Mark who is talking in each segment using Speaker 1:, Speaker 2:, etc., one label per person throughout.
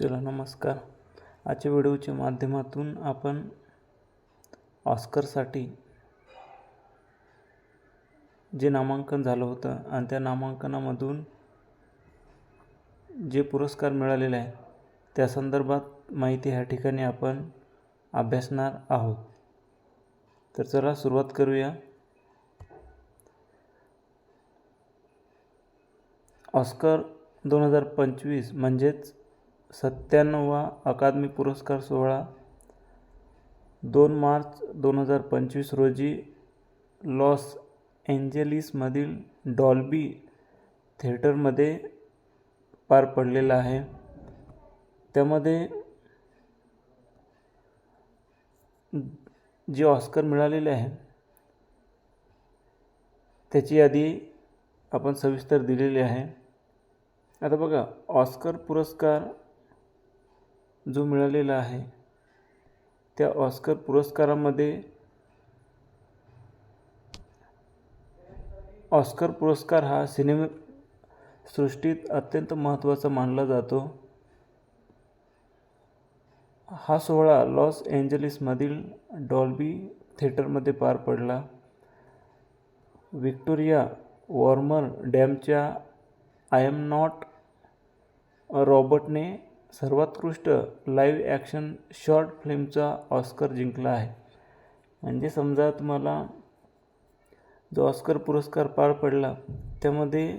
Speaker 1: चला नमस्कार. आजच्या व्हिडिओच्या माध्यमातून आपण ऑस्करसाठी जे नामांकन झालं होतं आणि त्या नामांकनामधून जे पुरस्कार मिळालेले आहे त्या संदर्भात माहिती ह्या ठिकाणी आपण अभ्यासणार आहोत. तर चला सुरुवात करूया. ऑस्कर दोन हजार पंचवीस म्हणजेच सत्त्याण्णववा अकादमी पुरस्कार सोहळा दोन मार्च दोन हजार पंचवीस रोजी लॉस एंजेलिसमधील डॉल्बी थिएटरमध्ये पार पडलेला आहे. त्यामध्ये जे ऑस्कर मिळालेले आहे त्याची यादी आपण सविस्तर दिलेली आहे. आता बघा ऑस्कर पुरस्कार जो मिळालेला आहे त्या ऑस्कर पुरस्कारामध्ये ऑस्कर पुरस्कार हा सिनेमे सृष्टीत अत्यंत महत्त्वाचा मानला जातो. हा सोहळा लॉस एंजलिसमधील डॉल्बी थिएटरमध्ये पार पडला. व्हिक्टोरिया वॉर्मर डॅमच्या आय एम नॉट रॉबर्टने सर्वोत्कृष्ट लाईव्ह ॲक्शन शॉर्ट फिल्मचा ऑस्कर जिंकला आहे. म्हणजे समजा तुम्हाला जो ऑस्कर पुरस्कार पार पडला त्यामध्ये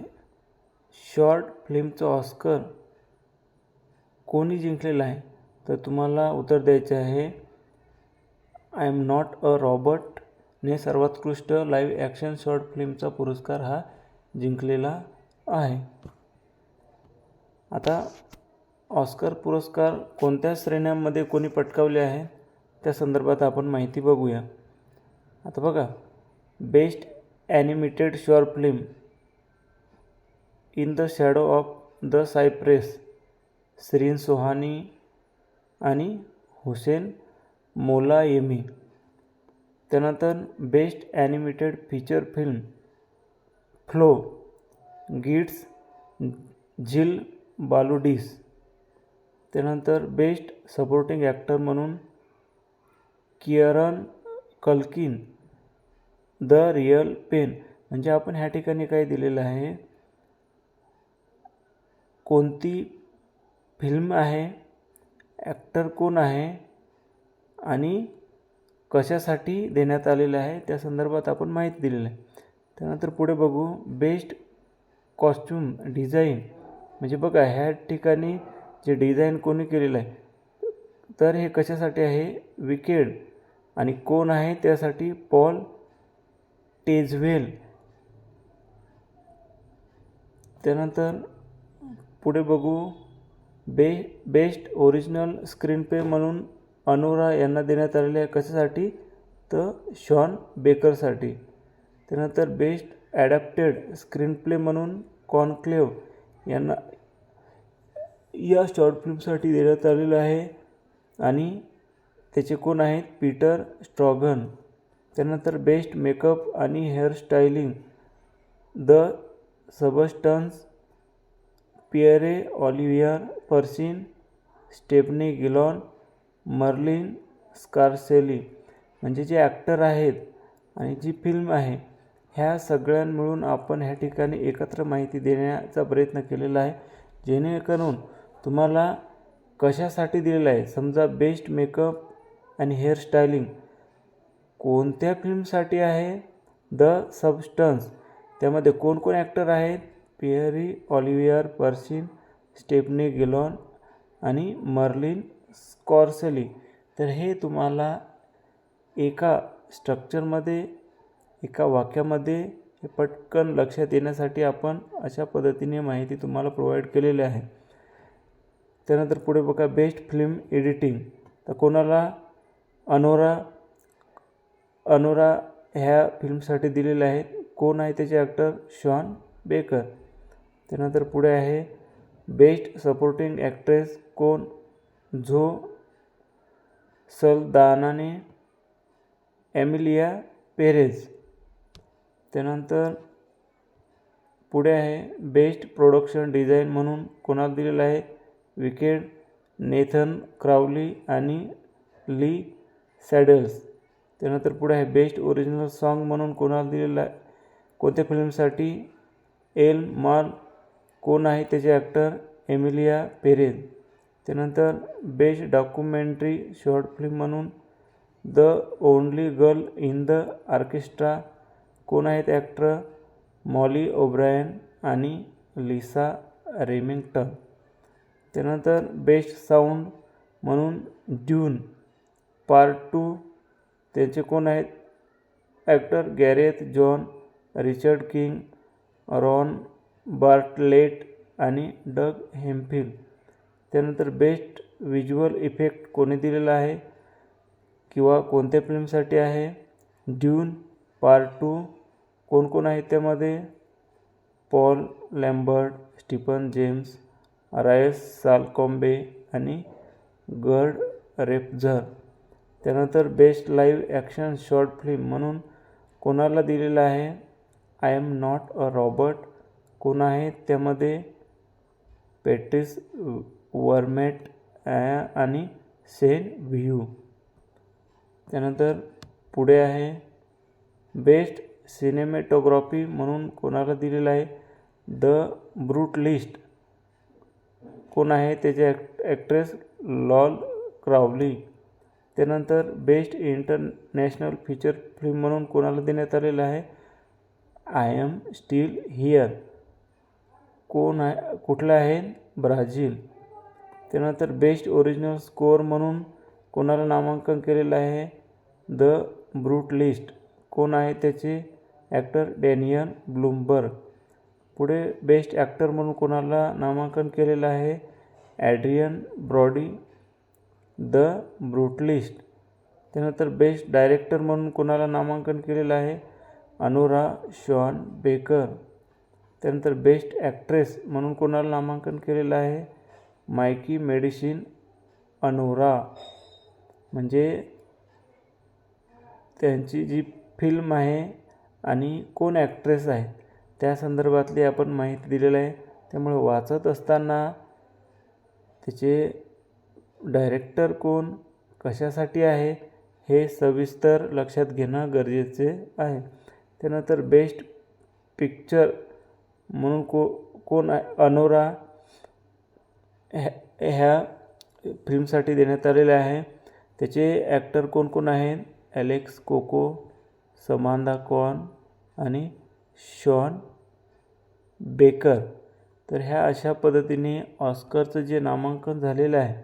Speaker 1: शॉर्ट फिल्मचा ऑस्कर कोणी जिंकलेला आहे तर तुम्हाला उत्तर द्यायचे आहे आय एम नॉट अ रॉबर्टने सर्वोत्कृष्ट लाईव्ह ॲक्शन शॉर्ट फिल्मचा पुरस्कार हा जिंकलेला आहे. आता ऑस्कर पुरस्कार कोणत्या श्रेण्यांमध्ये कोणी पटकावले आहे? त्या संदर्भात आपण माहिती बघूया. आता बघा. Best animated short film in the shadow of the cypress Shirin Sohani आणि हुसेन मोला येमी त्यानंतर best animated feature film flow Gints Zilbalodis. त्यानंतर बेस्ट सपोर्टिंग ॲक्टर म्हणून Kieran Culkin the real pain म्हणजे आपण ह्या ठिकाणी काय दिलेलं आहे. कोणती फिल्म आहे? ॲक्टर कोण आहे? आणि कशासाठी देण्यात आलेलं आहे? त्या संदर्भात आपण माहिती दिलेलं आहे. त्यानंतर पुढे बघू बेस्ट कॉस्ट्यूम डिझाईन. म्हणजे बघा ह्या ठिकाणी जे डिझाईन कोणी केलेलं आहे तर हे कशासाठी आहे? विकेड. आणि कोण आहे? त्यासाठी पॉल टेझवेल. त्यानंतर पुढे बघू. बे बेस्ट ओरिजिनल स्क्रीनप्ले म्हणून अनुरा यांना देण्यात आलेले आहे. कशासाठी? तर शॉन बेकरसाठी. त्यानंतर बेस्ट ॲडॅप्टेड स्क्रीनप्ले म्हणून कॉनक्लेव यांना या शॉर्ट फिल्मसाठी देण्यात आलेलं आहे. आणि त्याचे कोण आहेत? Peter Straughan. त्यानंतर बेस्ट मेकअप आणि hairstyling the substance Pierre Olivier Persin Stephanie Guillon Marilyne Scarselli म्हणजे जे ॲक्टर आहेत आणि जी फिल्म आहे ह्या सगळ्यां मिळून आपण ह्या ठिकाणी एकत्र माहिती देण्याचा प्रयत्न केलेला आहे. जेणेकरून तुम्हाला कशासाठी दिलेलं आहे? समजा बेस्ट मेकअप आणि हेअरस्टायलिंग कोणत्या फिल्मसाठी आहे? द सबस्टन्स त्यामध्ये कोणकोण ॲक्टर आहेत? पियरी ऑलिव्हियर पर्सिन स्टेपनी गिलॉन आणि मर्लिन स्कॉर्सेली तर हे तुम्हाला एका स्ट्रक्चरमध्ये एका वाक्यामध्ये हे पटकन लक्षात येण्यासाठी आपण अशा पद्धतीने माहिती तुम्हाला प्रोव्हाइड केलेली आहे. त्यानंतर पुढे बघा बेस्ट फिल्म एडिटिंग तर कोणाला अनोरा अनोरा ह्या फिल्मसाठी दिलेले आहेत? कोण आहे त्याचे ॲक्टर शॉन बेकर त्यानंतर पुढे आहे बेस्ट सपोर्टिंग ॲक्ट्रेस कोण? झो सलदानाने एमिलिया पेरेज. त्यानंतर पुढे आहे बेस्ट प्रोडक्शन डिझाईन म्हणून कोणाला दिलेलं आहे? विकेड नेथन क्राउली आणि ली सॅडल्स. त्यानंतर पुढे आहे बेस्ट ओरिजिनल सॉन्ग म्हणून कोणाला दिलेलं आहे? कोणत्या फिल्मसाठी एल माल कोण आहे त्याचे ॲक्टर एमिलिया पेरेन? त्यानंतर बेस्ट डॉक्युमेंटरी शॉर्ट फिल्म म्हणून the only girl in the orchestra कोण आहेत ॲक्टर मॉली ओब्रायन आणि लिसा रेमिंग्टन? त्यानंतर बेस्ट साऊंड म्हणून ड्यून पार्ट टू. त्यांचे कोण आहेत? Actor Gareth John Richard King Ron Bartlett आणि डग हेमफिल. त्यानंतर बेस्ट व्हिज्युअल इफेक्ट कोणी दिलेला आहे? किंवा कोणत्या फिल्मसाठी आहे? Dune part two. कोण कोण आहेत त्यामध्ये? Paul Lambert Stephen James Rhys Salcombe आणि गर्ड रेपझर. त्यानंतर best live action short film म्हणून कोणाला दिलेलं आहे? I am not a robot. कोण आहे? त्यामध्ये पेट्रिस वर्मेट आणि सेन व्ह्यू. त्यानंतर पुढे आहे बेस्ट सिनेमॅटोग्राफी म्हणून कोणाला दिलेलं आहे? The brutalist. कोण आहे त्याचे ॲक्ट ॲक्ट्रेस लॉल क्रावली. त्यानंतर बेस्ट इंटरनॅशनल फीचर फिल्म म्हणून कोणाला देण्यात आलेलं आहे? आय एम स्टील हिअर कोण आहे कुठलं आहे? ब्राझील. त्यानंतर बेस्ट ओरिजिनल स्कोअर म्हणून कोणाला नामांकन केलेलं आहे? द ब्रूट लिस्ट कोण आहे त्याचे? Actor Daniel Blumberg. पुढे बेस्ट ॲक्टर म्हणून कोणाला नामांकन केलेलं आहे? ॲड्रियन ब्रॉडी द ब्रुटलिस्ट त्यानंतर बेस्ट डायरेक्टर म्हणून कोणाला नामांकन केलेलं आहे? अनुरा शॉन बेकर त्यानंतर बेस्ट ॲक्ट्रेस म्हणून कोणाला नामांकन केलेलं आहे? मायकी मेडिसिन अनुरा म्हणजे त्यांची जी फिल्म आहे आणि कोण ॲक्ट्रेस आहे? त्या संदर्भातली आपण माहिती दिलेलं आहे. त्यामुळे वाचत असताना त्याचे डायरेक्टर कोण कशासाठी आहे हे सविस्तर लक्षात घेणं गरजेचे आहे. त्यानंतर बेस्ट पिक्चर म्हणून को कोण अनोरा ह्या ह्या फिल्मसाठी देण्यात आलेले आहे. त्याचे ॲक्टर कोण कोण आहेत ॲलेक्स कोको समांधा कॉन आणि शॉन बेकर. तर ह्या अशा पद्धतीने ऑस्करचं जे नामांकन झालेलं आहे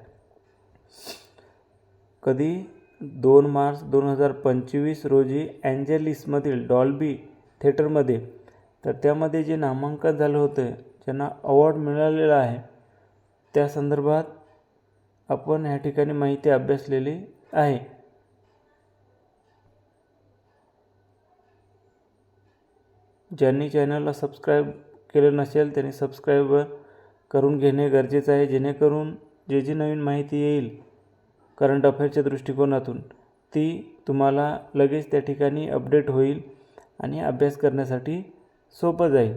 Speaker 1: कधी? दोन मार्च दोन हजार पंचवीस रोजी अँजेलिसमधील डॉल्बी थिएटरमध्ये. तर त्यामध्ये जे नामांकन झालं होतं ज्यांना अवॉर्ड मिळालेला आहे त्या संदर्भात आपण ह्या ठिकाणी माहिती अभ्यासलेली आहे. ज्यांनी चॅनलला सबस्क्राईब केलं नसेल त्याने सबस्क्राईब करून घेणे गरजेचं आहे. जेणेकरून जे जी नवीन माहिती येईल करंट अफेअरच्या दृष्टिकोनातून ती तुम्हाला लगेच त्या ठिकाणी अपडेट होईल आणि अभ्यास करण्यासाठी सोपं जाईल.